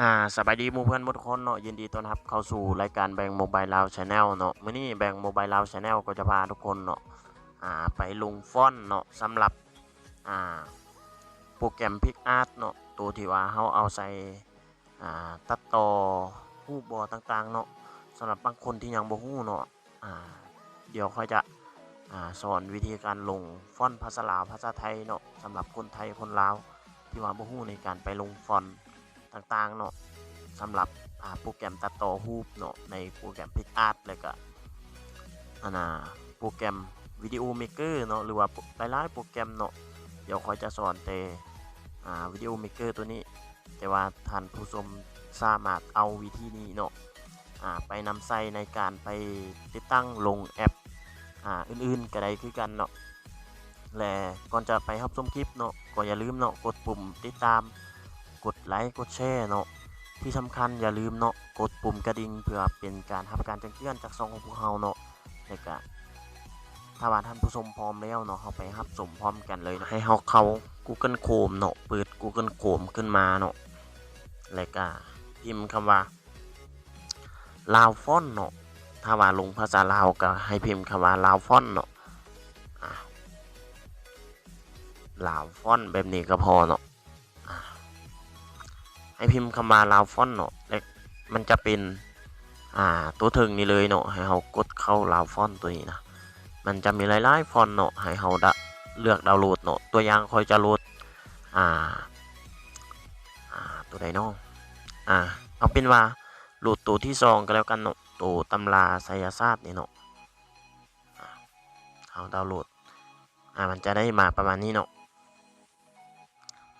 อ่าสบายดีมู่เพื่อนมดทุกคนเนาะยินดีต้อนรับเข้าสู่รายการแบงโมบายลาวชาแนลเนาะมื้อนี้แบงโมบายลาวชาแนลก็จะพาทุกคนเนาะอ่าไปลงฟอนเนาะสำหรับอ่าโปรแกรม PicArt เนาะตัวที่ว่าเฮาเอาใส่อ่าตัดต่อรูปบ่ต่างๆเนาะสำหรับบางคนที่ยังบ่ฮู้เนาะอ่าเดี๋ยวค่อยจะอ่าสอนวิธีการลงฟอนภาษาลาวภาษาไทยเนาะสำหรับคนไทยคนลาวที่ว่าบ่ฮู้ในการไปลงฟอน ต่างๆเนาะสำหรับโปรแกรมตัดต่อรูปเนาะในโปรแกรม PicArt แล้วก็อันน่ะโปรแกรมวิดีโอเมเกอร์เนาะหรือว่าหลายๆโปรแกรมเนาะเดี๋ยวคอยจะสอนแต่อ่าวิดีโอเมเกอร์ตัวนี้ แต่ว่าท่านผู้ชมสามารถเอาวิธีนี้เนาะอ่าไปนำใส่ในการไปติดตั้งลงแอปอ่าอื่นๆก็ได้คือกันเนาะและก่อนจะไปรับชมคลิปเนาะก็อย่าลืมเนาะกดปุ่มติดตาม กดไลค์กดแชร์เนาะที่สำคัญอย่าลืมเนาะกดปุ่มกระดิ่งเพื่อเป็นการทำการแจ้งเตือนจากซองของพวกเราเนาะแล้วก็ถ้าว่าท่านผู้ชมพร้อมแล้วเนาะเราไปรับชมพร้อมกันเลยนะให้เราเข้า Google Chrome เนาะเปิด Google Chrome ขึ้นมาเนาะแล้วก็พิมพ์คำว่าลาวฟอนเนาะถ้าว่าลงภาษาลาวก็ให้พิมพ์คำว่าลาวฟอนเนาะลาวฟอนแบบนี้ก็พอเนาะ ให้พิมพ์คำว่าลาวฟอนเนาะแล้วมันจะเป็นอ่าตัวถึงนี่เลยเนาะให้เรากดเข้าลาวฟอนตัวนี้นะมันจะมีหลายๆฟอนเนาะให้เราเลือกดาวน์โหลดเนาะตัวอย่างคอยจะโหลดอ่าอ่าตัวใดเนาะอ่าเอาเป็นว่าโหลดตัวที่สองก็แล้วกันเนาะตัวตำราไสยศาสตร์นี่เนาะเอาดาวน์โหลดอ่ามันจะได้มาประมาณนี้เนาะ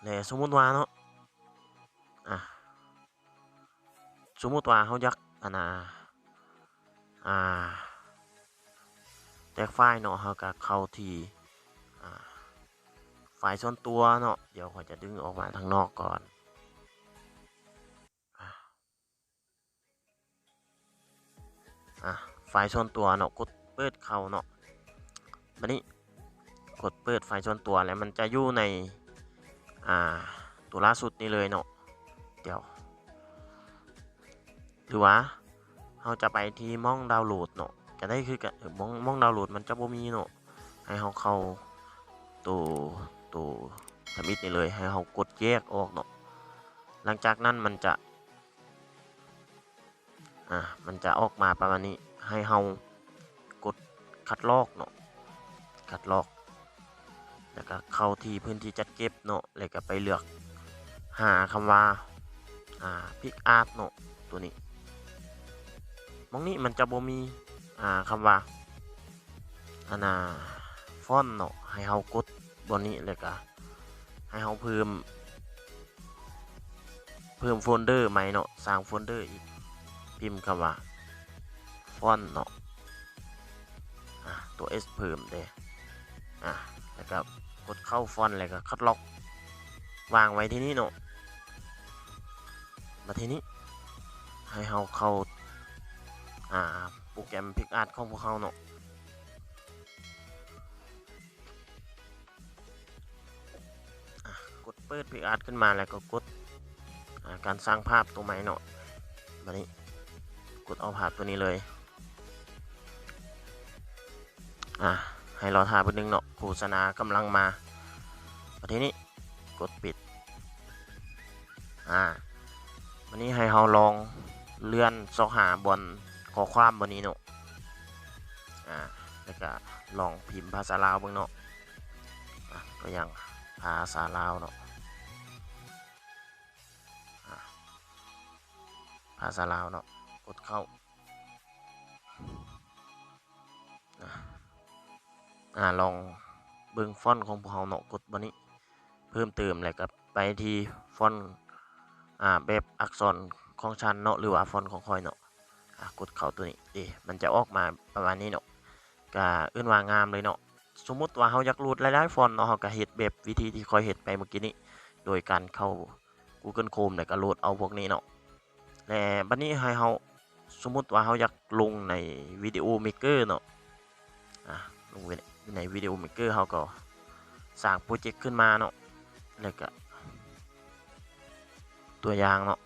แล้วสมมุติว่าเนาะ อะสมมติว่าเขายากอันน่ะอ่าแตกไฟล์เนาะเขาก็เข้าที่อ่าไฟล์ส่วนตัวเนาะเดี๋ยวขาจะดึงออกมาทางนอกก่อนอะอะไฟล์ส่วนตัวเนาะกดเปิดเข้าเนาะบัดนี้กดเปิดไฟล์ส่วนตัวแล้วมันจะอยู่ในอ่าตัวล่าสุดนี้เลยเนาะ เดี๋ยว หรือว่าเราจะไปที่ม่องดาวน์โหลดเนาะจะได้คือกันม่องม่องดาวน์โหลดมันจะบ่มีเนาะให้เราเข้าตัวตัวสมิธนี่เลยให้เรากดแยกออกเนาะหลังจากนั้นมันจะอะมันจะออกมาประมาณนี้ให้เรากดคัดลอกเนาะคัดลอกแล้วก็เข้าที่พื้นที่จัดเก็บเนาะแล้วก็ไปเลือกหาคำว่า อ่าพิกอาร์ตเนาะตัวนี้มองนี้มันจะบ่มีอ่าคำว่าอันน่ะฟอนต์เนาะให้เฮากดบนนี้เลยก็ให้เฮาเพิ่ม เพิ่มโฟลเดอร์ใหม่เนาะสร้างโฟลเดอร์อีกพิมพ์คำว่าฟอนต์เนาะอะตัว S เพิ่มเด้อะแล้วก็กดเข้าฟอนต์แล้วก็คัดล็อก วางไว้ที่นี่เนาะ มาทีนี้ ให้เราเข้า อ่า โปรแกรม PicArt ของพวกเขาเนาะกดเปิด PicArt ขึ้นมาแล้วก็กดการสร้างภาพตัวใหม่เนาะมานี้ กดเอาภาพตัวนี้เลย อะ ให้รอท่าเพื่นึงเนาะโฆษณากำลังมามาทีนี้ กดปิด อ่า วันนี้ให้เราลองเลื่อนซอกหาบนข้อความบนนี้เนาะอ่าแล้วก็ลองพิมพ์ภาษาลาวบิ่งเนาะอะก็ยังภาษาลาวเนาะภาษาลาวเนาะกดเข้าอ่าลองเบิ่งฟอนต์ของพวกเราเนาะกดบนนี้ เพิ่มเติมแล้วก็ไปที่ฟอนต์ อ่าแบบอักษรของฉันเนาะหรือว่าฟอนต์ของคอยเนาะอะกดเข้าตัวนี้เอ๊มันจะออกมาประมาณนี้เนาะก็เอื้นว่างามเลยเนาะสมมุติว่าเฮาอยากรูดหลายๆฟอนต์เนาะเฮาก็เฮ็ดแบบวิธีที่คอยเฮ็ดไปเมื่อกี้นี้ โดยการเข้า Google Chrome แล้วก็โหลดเอาพวกนี้เนาะและบัดนี้ให้เฮาสมมุติว่าเฮาอยากลงในวิดีโอเมกเกอร์เนาะอะลงไว้ในวิดีโอเมกเกอร์เฮาก็สร้างโปรเจกต์ขึ้นมาเนาะแล้วก็ ตัวอย่างเนาะ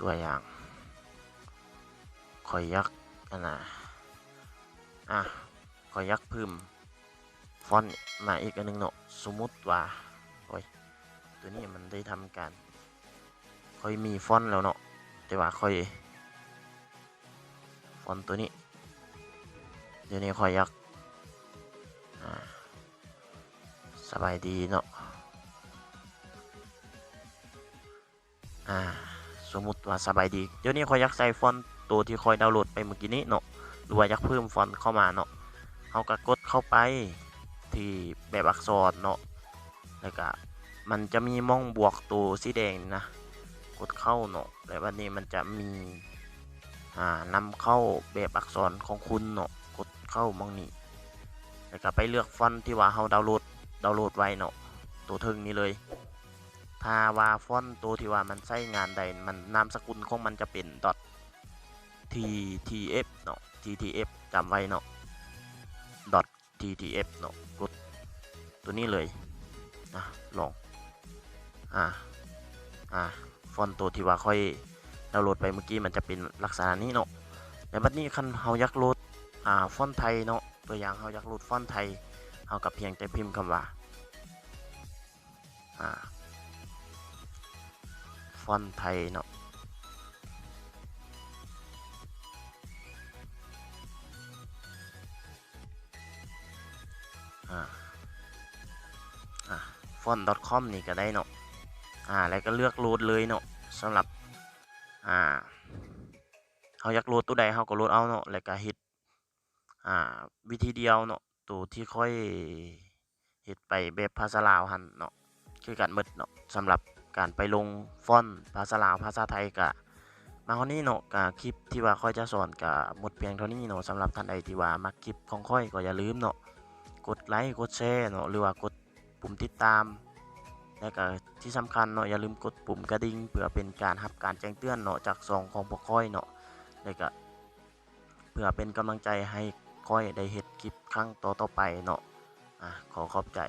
ตัวอย่างคอยยักอันนะอะคอยยักพิ่มฟอนต์มาอีกอันหนึงเนาะสมมติว่าโอ้ยตัวนี้มันได้ทำการคอยมีฟอนต์แล้วเนาะแต่ว่าคอยฟอนต์ตัวนี้เดี๋ยวนี้คอยยักสบายดีเนาะ อ่า สมมติว่าสบายดี เดี๋ยวนี้คอยอยากใส่ฟอนต์ตัวที่คอยดาวน์โหลดไปเมื่อกี้นี้เนาะหรือว่าอยากเพิ่มฟอนต์เข้ามาเนาะเขาก็กดเข้าไปที่แบบอักษรเนาะแล้วก็มันจะมีม่องบวกตัวสีแดงนะ กดเข้าเนาะแล้ววันนี้มันจะมีอ่านำเข้าแบบอักษรของคุณเนาะกดเข้ามองนี้แล้วก็ไปเลือกฟอนต์ที่ว่าเขาดาวน์โหลดดาวน์โหลดไว้เนาะตัวทึงนี้เลย ถ้าว่าฟอนต์ตัวที่ว่ามันใช้งานใดมันนามสกุลของมันจะเป็น .ttf เนาะ ttf จำไว้เนาะ .ttf เนาะกดตัวนี้เลยนะลองอ่าอ่าฟอนต์ตัวที่ว่าค่อยดาวน์โหลดไปเมื่อกี้มันจะเป็นลักษณะนี้เนาะแต่บัดนี้คันเฮาอยากโหลดอ่าฟอนต์ไทยเนาะตัวอย่างเฮาอยากโหลดฟอนต์ไทยเฮากับเพียงแต่พิมพ์คำว่าอ่า ฟอนต์ไทยเนาะอ่าอ่าฟอนต์ .com นี่ก็ได้เนาะอ่า แล้วก็เลือกโหลดเลยเนาะสำหรับ อ่าเขาอยากโหลดตัวใดเขาก็โหลดเอาเนาะ แล้วก็เฮ็ด อ่า วิธีเดียวเนาะ ตัวที่ค่อยเฮ็ดไปแบบภาษาลาวหันเนาะ คือกันหมดเนาะสำหรับ การไปลงฟอนต์ภาษาลาวภาษาไทยกะมาเท่านี้เนาะกะคลิปที่ว่าค่อยจะสอนกะหมดเพียงเท่านี้เนาะสำหรับท่านใดที่ว่ามักคลิปของค่อยก็อย่าลืมเนาะกดไลค์กดแชร์เนาะหรือว่ากดปุ่มติดตามและก็ที่สำคัญเนาะอย่าลืมกดปุ่มกระดิ่งเพื่อเป็นการรับการแจ้งเตือนเนาะจากซองของพวกค่อยเนาะแล้วก็เพื่อเป็นกำลังใจให้ค่อยได้เฮ็ดคลิปครั้งต่อๆไปเนาะอะขอขอบใจ